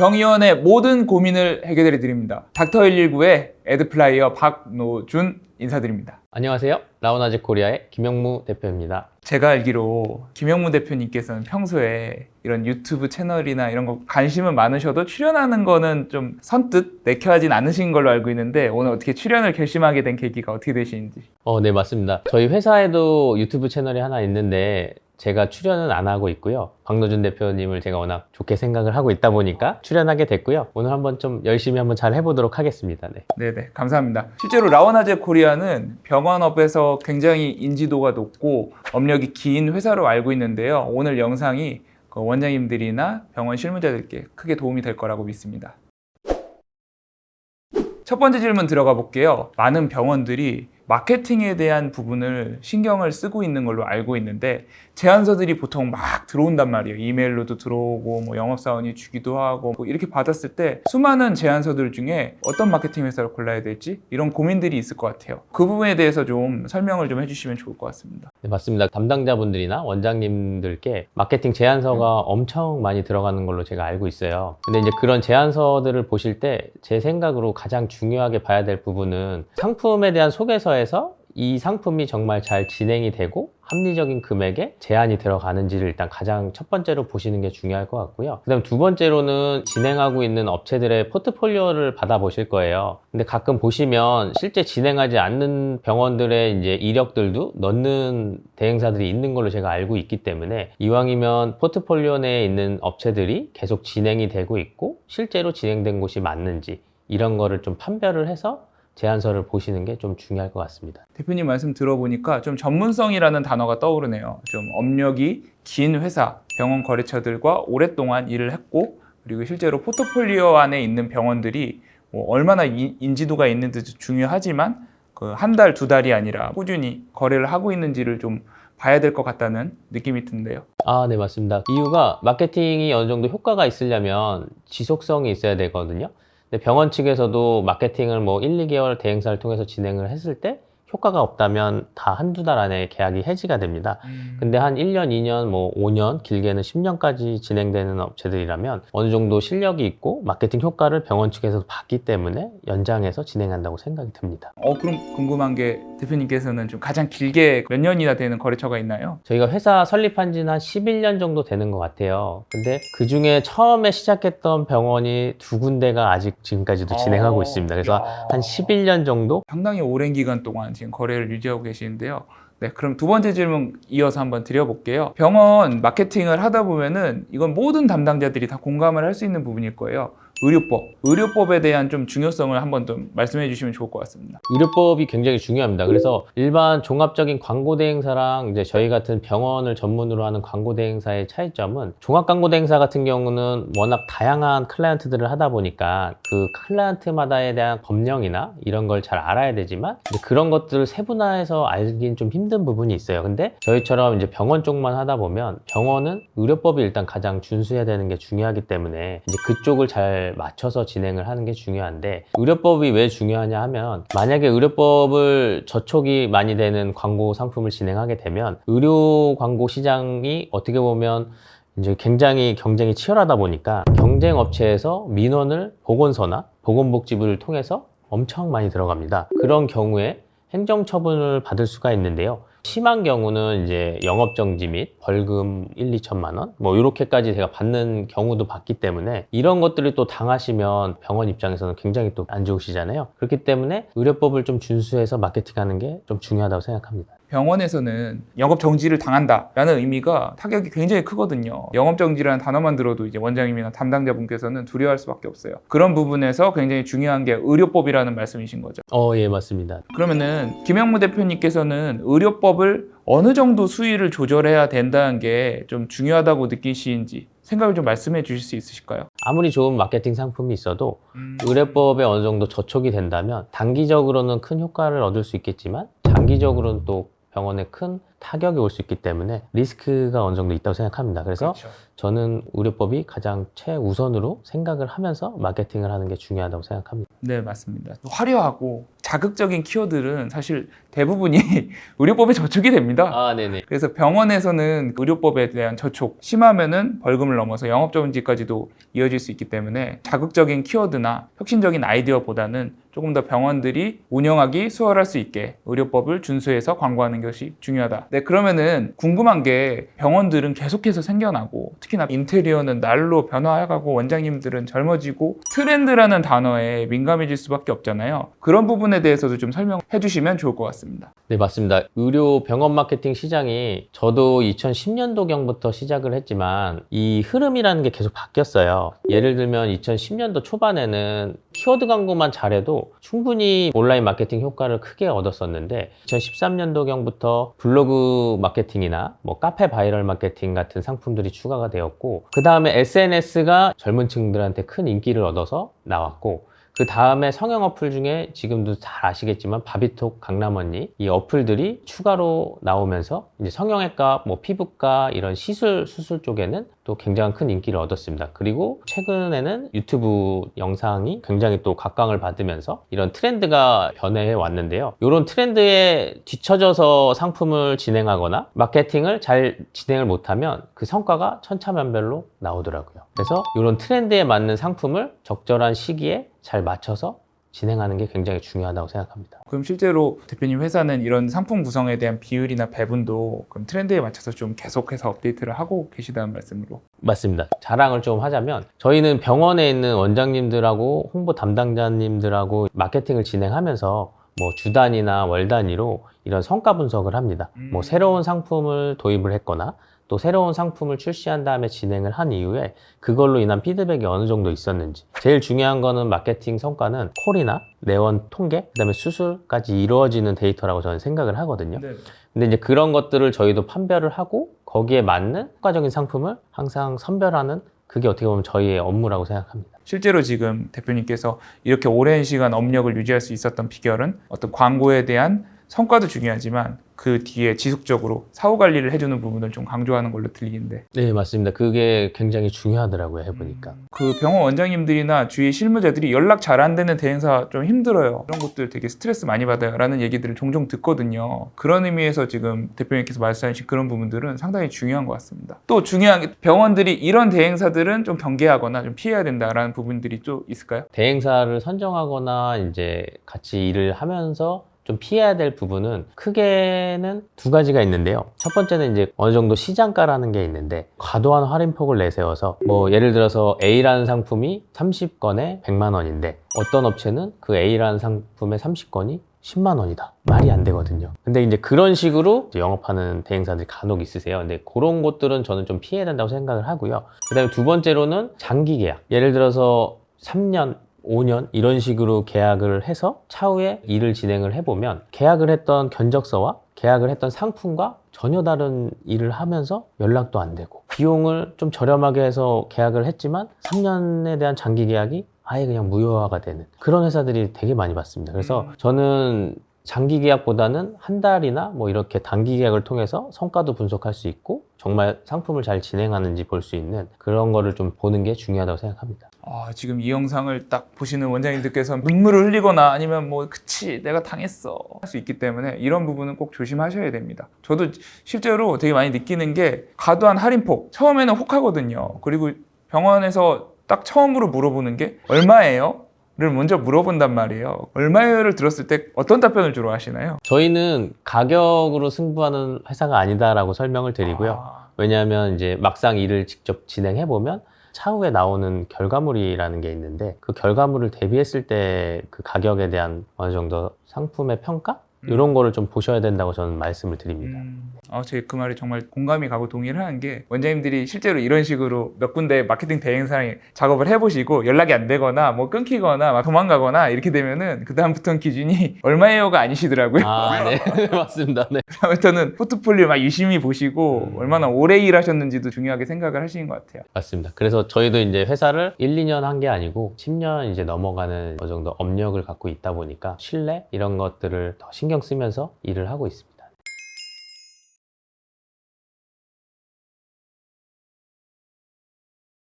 병의원의 모든 고민을 해결해 드립니다. 닥터 119의 에드플라이어 박노준 인사드립니다. 안녕하세요. 라운아직 코리아의 김영무 대표입니다. 제가 알기로 김영무 대표님께서는 평소에 이런 유튜브 채널이나 이런 거 관심은 많으셔도 출연하는 거는 좀 선뜻 내켜하진 않으신 걸로 알고 있는데 오늘 어떻게 출연을 결심하게 된 계기가 어떻게 되시는지 어, 네, 맞습니다. 저희 회사에도 유튜브 채널이 하나 있는데 제가 출연은 안 하고 있고요. 박노준 대표님을 제가 워낙 좋게 생각을 하고 있다 보니까 출연하게 됐고요. 오늘 한번 좀 열심히 한번 잘 해보도록 하겠습니다. 네. 네네 감사합니다. 실제로 라원아제 코리아는 병원업에서 굉장히 인지도가 높고 업력이 긴 회사로 알고 있는데요. 오늘 영상이 그 원장님들이나 병원 실무자들께 크게 도움이 될 거라고 믿습니다. 첫 번째 질문 들어가 볼게요. 많은 병원들이 마케팅에 대한 부분을 신경을 쓰고 있는 걸로 알고 있는데 제안서들이 보통 막 들어온단 말이에요. 이메일로도 들어오고 뭐 영업사원이 주기도 하고 뭐 이렇게 받았을 때 수많은 제안서들 중에 어떤 마케팅 회사를 골라야 될지 이런 고민들이 있을 것 같아요. 그 부분에 대해서 좀 설명을 좀 해주시면 좋을 것 같습니다. 네, 맞습니다. 담당자분들이나 원장님들께 마케팅 제안서가 엄청 많이 들어가는 걸로 제가 알고 있어요. 근데 이제 그런 제안서들을 보실 때 제 생각으로 가장 중요하게 봐야 될 부분은 상품에 대한 소개서에 서 이 상품이 정말 잘 진행이 되고 합리적인 금액에 제한이 들어가는지를 일단 가장 첫 번째로 보시는 게 중요할 것 같고요. 그 다음 두 번째로는 진행하고 있는 업체들의 포트폴리오를 받아보실 거예요. 근데 가끔 보시면 실제 진행하지 않는 병원들의 이제 이력들도 넣는 대행사들이 있는 걸로 제가 알고 있기 때문에 이왕이면 포트폴리오 내에 있는 업체들이 계속 진행이 되고 있고 실제로 진행된 곳이 맞는지 이런 거를 좀 판별을 해서 제안서를 보시는 게 좀 중요할 것 같습니다. 대표님 말씀 들어보니까 좀 전문성이라는 단어가 떠오르네요. 좀 업력이 긴 회사, 병원 거래처들과 오랫동안 일을 했고 그리고 실제로 포트폴리오 안에 있는 병원들이 뭐 얼마나 이- 인지도가 있는지도 중요하지만 그 한 달, 두 달이 아니라 꾸준히 거래를 하고 있는지를 좀 봐야 될 것 같다는 느낌이 든대요. 아, 네, 맞습니다. 이유가 마케팅이 어느 정도 효과가 있으려면 지속성이 있어야 되거든요. 근데 병원 측에서도 마케팅을 뭐 1, 2개월 대행사를 통해서 진행을 했을 때 효과가 없다면 다 한두 달 안에 계약이 해지가 됩니다. 근데 한 1년, 2년, 뭐 5년, 길게는 10년까지 진행되는 업체들이라면 어느 정도 실력이 있고 마케팅 효과를 병원 측에서 봤기 때문에 연장해서 진행한다고 생각이 듭니다. 어 그럼 궁금한 게 대표님께서는 좀 가장 길게 몇 년이나 되는 거래처가 있나요? 저희가 회사 설립한 지는 한 11년 정도 되는 것 같아요. 근데 그 중에 처음에 시작했던 병원이 두 군데가 아직 지금까지도 진행하고 어, 있습니다. 그래서 야. 한 11년 정도? 상당히 오랜 기간 동안 지금 거래를 유지하고 계시는데요. 네, 그럼 두 번째 질문 이어서 한번 드려볼게요. 병원 마케팅을 하다 보면은 이건 모든 담당자들이 다 공감을 할 수 있는 부분일 거예요. 의료법, 의료법에 대한 좀 중요성을 한번 좀 말씀해 주시면 좋을 것 같습니다. 의료법이 굉장히 중요합니다. 그래서 일반 종합적인 광고 대행사랑 이제 저희 같은 병원을 전문으로 하는 광고 대행사의 차이점은 종합 광고 대행사 같은 경우는 워낙 다양한 클라이언트들을 하다 보니까 그 클라이언트마다에 대한 법령이나 이런 걸 잘 알아야 되지만 그런 것들을 세분화해서 알긴 좀 힘든 부분이 있어요. 근데 저희처럼 이제 병원 쪽만 하다 보면 병원은 의료법이 일단 가장 준수해야 되는 게 중요하기 때문에 이제 그쪽을 잘 맞춰서 진행을 하는 게 중요한데 의료법이 왜 중요하냐 하면 만약에 의료법을 저촉이 많이 되는 광고 상품을 진행하게 되면 의료 광고 시장이 어떻게 보면 이제 굉장히 경쟁이 치열하다 보니까 경쟁 업체에서 민원을 보건소나 보건복지부를 통해서 엄청 많이 들어갑니다. 그런 경우에 행정처분을 받을 수가 있는데요. 심한 경우는 이제 영업정지 및 벌금 1, 2천만 원, 뭐 이렇게까지 제가 받는 경우도 봤기 때문에 이런 것들을 또 당하시면 병원 입장에서는 굉장히 또 안 좋으시잖아요. 그렇기 때문에 의료법을 좀 준수해서 마케팅하는 게 좀 중요하다고 생각합니다. 병원에서는 영업 정지를 당한다라는 의미가 타격이 굉장히 크거든요. 영업 정지라는 단어만 들어도 이제 원장님이나 담당자분께서는 두려워할 수밖에 없어요. 그런 부분에서 굉장히 중요한 게 의료법이라는 말씀이신 거죠. 어, 예, 맞습니다. 그러면은 김영무 대표님께서는 의료법을 어느 정도 수위를 조절해야 된다는 게 좀 중요하다고 느끼시는지 생각을 좀 말씀해 주실 수 있으실까요? 아무리 좋은 마케팅 상품이 있어도 의료법에 어느 정도 저촉이 된다면 단기적으로는 큰 효과를 얻을 수 있겠지만 장기적으로는 또 병원에 큰 타격이 올 수 있기 때문에 리스크가 어느 정도 있다고 생각합니다. 그래서 그렇죠. 저는 의료법이 가장 최우선으로 생각을 하면서 마케팅을 하는 게 중요하다고 생각합니다. 네 맞습니다. 화려하고 자극적인 키워드는 사실 대부분이 의료법에 저촉이 됩니다. 아, 네네. 그래서 병원에서는 의료법에 대한 저촉 심하면은 벌금을 넘어서 영업정지까지도 이어질 수 있기 때문에 자극적인 키워드나 혁신적인 아이디어보다는 조금 더 병원들이 운영하기 수월할 수 있게 의료법을 준수해서 광고하는 것이 중요하다. 네, 그러면은 궁금한 게 병원들은 계속해서 생겨나고 특히나 인테리어는 날로 변화해가고 원장님들은 젊어지고 트렌드라는 단어에 민감해질 수밖에 없잖아요. 그런 부분에 대해서도 좀 설명해 주시면 좋을 것 같습니다. 네, 맞습니다. 의료 병원 마케팅 시장이 저도 2010년도경부터 시작을 했지만 이 흐름이라는 게 계속 바뀌었어요. 예를 들면 2010년도 초반에는 키워드 광고만 잘해도 충분히 온라인 마케팅 효과를 크게 얻었었는데 2013년도경부터 블로그 마케팅이나 뭐 카페 바이럴 마케팅 같은 상품들이 추가가 되었고 그 다음에 SNS가 젊은 층들한테 큰 인기를 얻어서 나왔고 그 다음에 성형 어플 중에 지금도 잘 아시겠지만 바비톡 강남 언니 이 어플들이 추가로 나오면서 이제 성형외과, 뭐 피부과 이런 시술 수술 쪽에는 또 굉장히 큰 인기를 얻었습니다. 그리고 최근에는 유튜브 영상이 굉장히 또 각광을 받으면서 이런 트렌드가 변해해 왔는데요. 이런 트렌드에 뒤처져서 상품을 진행하거나 마케팅을 잘 진행을 못하면 그 성과가 천차만별로 나오더라고요. 그래서 이런 트렌드에 맞는 상품을 적절한 시기에 잘 맞춰서 진행하는 게 굉장히 중요하다고 생각합니다. 그럼 실제로 대표님 회사는 이런 상품 구성에 대한 비율이나 배분도 그럼 트렌드에 맞춰서 좀 계속해서 업데이트를 하고 계시다는 말씀으로. 맞습니다. 자랑을 좀 하자면 저희는 병원에 있는 원장님들하고 홍보 담당자님들하고 마케팅을 진행하면서 뭐 주 단위나 월 단위로 이런 성과 분석을 합니다. 음. 뭐 새로운 상품을 도입을 했거나 또 새로운 상품을 출시한 다음에 진행을 한 이후에 그걸로 인한 피드백이 어느 정도 있었는지 제일 중요한 거는 마케팅 성과는 콜이나 내원 통계 그다음에 수술까지 이루어지는 데이터라고 저는 생각을 하거든요. 네. 근데 이제 그런 것들을 저희도 판별을 하고 거기에 맞는 효과적인 상품을 항상 선별하는 그게 어떻게 보면 저희의 업무라고 생각합니다. 실제로 지금 대표님께서 이렇게 오랜 시간 업력을 유지할 수 있었던 비결은 어떤 광고에 대한 성과도 중요하지만 그 뒤에 지속적으로 사후 관리를 해주는 부분을 좀 강조하는 걸로 들리는데 네, 맞습니다. 그게 굉장히 중요하더라고요, 해보니까. 그 병원 원장님들이나 주위 실무자들이 연락 잘 안 되는 대행사 좀 힘들어요. 이런 것들 되게 스트레스 많이 받아요. 라는 얘기들을 종종 듣거든요. 그런 의미에서 지금 대표님께서 말씀하신 그런 부분들은 상당히 중요한 것 같습니다. 또 중요한 게 병원들이 이런 대행사들은 좀 경계하거나 좀 피해야 된다라는 부분들이 좀 있을까요? 대행사를 선정하거나 이제 같이 일을 하면서 좀 피해야 될 부분은 크게는 두 가지가 있는데요. 첫 번째는 이제 어느 정도 시장가라는 게 있는데 과도한 할인폭을 내세워서 뭐 예를 들어서 A라는 상품이 30건에 100만 원인데 어떤 업체는 그 A라는 상품의 30건이 10만 원이다. 말이 안 되거든요. 근데 이제 그런 식으로 영업하는 대행사들이 간혹 있으세요. 근데 그런 것들은 저는 좀 피해야 된다고 생각을 하고요. 그 다음에 두 번째로는 장기 계약. 예를 들어서 3년, 5년 이런 식으로 계약을 해서 차후에 일을 진행을 해보면 계약을 했던 견적서와 계약을 했던 상품과 전혀 다른 일을 하면서 연락도 안 되고 비용을 좀 저렴하게 해서 계약을 했지만 3년에 대한 장기 계약이 아예 그냥 무효화가 되는 그런 회사들이 되게 많이 봤습니다. 그래서 음. 저는 장기 계약보다는 한 달이나 뭐 이렇게 단기 계약을 통해서 성과도 분석할 수 있고 정말 상품을 잘 진행하는지 볼 수 있는 그런 거를 좀 보는 게 중요하다고 생각합니다. 아, 지금 이 영상을 딱 보시는 원장님들께서 눈물을 흘리거나 아니면 뭐 그치 내가 당했어 할 수 있기 때문에 이런 부분은 꼭 조심하셔야 됩니다. 저도 실제로 되게 많이 느끼는 게 과도한 할인폭 처음에는 혹하거든요. 그리고 병원에서 딱 처음으로 물어보는 게 얼마예요? 를 먼저 물어본단 말이에요. 얼마예요를 들었을 때 어떤 답변을 주로 하시나요? 저희는 가격으로 승부하는 회사가 아니다라고 설명을 드리고요. 아, 왜냐하면 이제 막상 일을 직접 진행해 보면 차후에 나오는 결과물이라는 게 있는데 그 결과물을 대비했을 때 그 가격에 대한 어느 정도 상품의 평가 음. 이런 거를 좀 보셔야 된다고 저는 말씀을 드립니다. 음, 어, 제 그 말이 정말 공감이 가고 동의를 하는 게 원장님들이 실제로 이런 식으로 몇 군데 마케팅 대행사에 작업을 해보시고 연락이 안 되거나 뭐 끊기거나 막 도망가거나 이렇게 되면은 그 다음부터는 기준이 얼마예요가 아니시더라고요. 아, 네. 맞습니다. 네. 그다음부터는 포트폴리오 막 유심히 보시고 음. 얼마나 오래 일하셨는지도 중요하게 생각을 하시는 것 같아요. 맞습니다. 그래서 저희도 이제 회사를 1, 2년 한 게 아니고 10년 이제 넘어가는 어느 정도 업력을 갖고 있다 보니까 신뢰 이런 것들을 더 신경 쓰면서 일을 하고 있습니다.